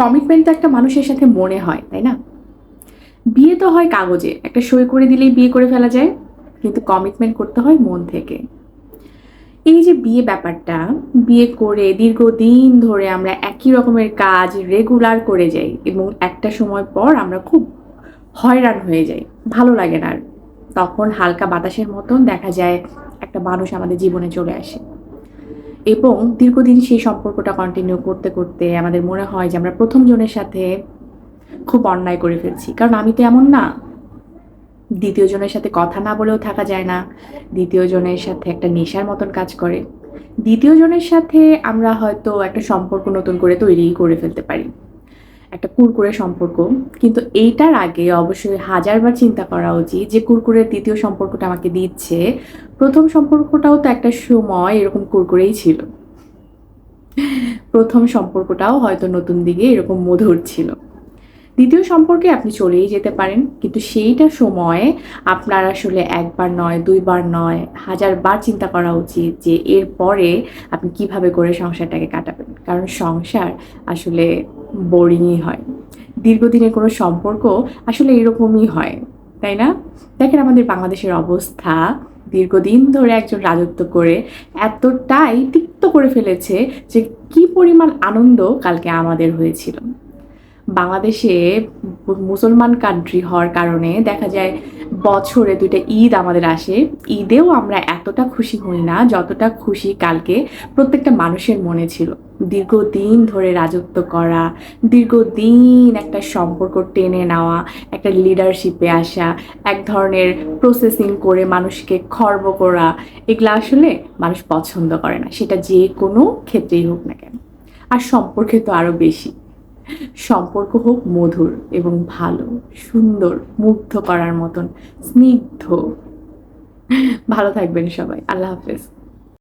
Commitment তো একটা মানুষের সাথে মনে হয়, তাই না? বিয়ে তো হয় কাগজে, একটা সই করে দিলেই বিয়ে করে ফেলা যায়, কিন্তু কমিটমেন্ট করতে হয় মন থেকে। এই যে বিয়ে ব্যাপারটা, বিয়ে করে দীর্ঘদিন ধরে আমরা একই রকমের কাজ রেগুলার করে যাই, এবং একটা সময় পর আমরা খুব হয়রান হয়ে যাই, ভালো লাগে না আর। তখন হালকা বাতাসের মতন দেখা যায় একটা মানুষ আমাদের জীবনে চলে আসে। এবং দীর্ঘদিন সেই সম্পর্কটা কন্টিনিউ করতে করতে আমাদের মনে হয় যে আমরা প্রথম জনের সাথে খুব অন্যায় করে ফেলছি। কারণ আমি তো এমন না। দ্বিতীয় জনের সাথে কথা না বলেও থাকা যায় না। দ্বিতীয় জনের সাথে একটা নেশার মতন কাজ করে। দ্বিতীয় জনের সাথে আমরা হয়তো একটা সম্পর্ক নতুন করে তৈরি করে ফেলতে পারি। একটা কুরকুরে সম্পর্ক। কিন্তু এইটার আগে অবশ্যই হাজারবার চিন্তা করা উচিত যে কুরকুরের দ্বিতীয় সম্পর্কটা আমাকে দিচ্ছে। প্রথম সম্পর্কটাও তো একটা সময় এরকম কুরকুরেই ছিল। প্রথম সম্পর্কটাও হয়তো নতুন দিকে এরকম মধুর ছিল। দ্বিতীয় সম্পর্কে আপনি চলেই যেতে পারেন, কিন্তু সেইটা সময়ে আপনার আসলে একবার নয়, দুইবার নয়, হাজারবার চিন্তা করা উচিত যে এরপরে আপনি কীভাবে করে সংসারটাকে কাটাবেন। কারণ সংসার আসলে বোরিংই হয়। দীর্ঘদিনের কোনো সম্পর্ক আসলে এরকমই হয়, তাই না? দেখেন আমাদের বাংলাদেশের অবস্থা, দীর্ঘদিন ধরে একজন রাজত্ব করে এতটাই তিক্ত করে ফেলেছে যে কি পরিমাণ আনন্দ কালকে আমাদের হয়েছিল। বাংলাদেশে মুসলমান কান্ট্রি হওয়ার কারণে দেখা যায় বছরে দুইটা ঈদ আমাদের আসে। ঈদেও আমরা এতটা খুশি হই না, যতটা খুশি কালকে প্রত্যেকটা মানুষের মনে ছিল। দীর্ঘদিন ধরে রাজত্ব করা, দীর্ঘদিন একটা সম্পর্ক টেনে নেওয়া, একটা লিডারশিপে আসা, এক ধরনের প্রসেসিং করে মানুষকে খর্ব করা, এগুলো আসলে মানুষ পছন্দ করে না। সেটা যে কোনো ক্ষেত্রেই হোক না কেন। আর সম্পর্কে তো আরও বেশি। সম্পর্ক হোক মধুর এবং ভালো, সুন্দর, মুগ্ধ করার মতন, স্নিগ্ধ। ভালো থাকবেন সবাই। আল্লাহ হাফেজ।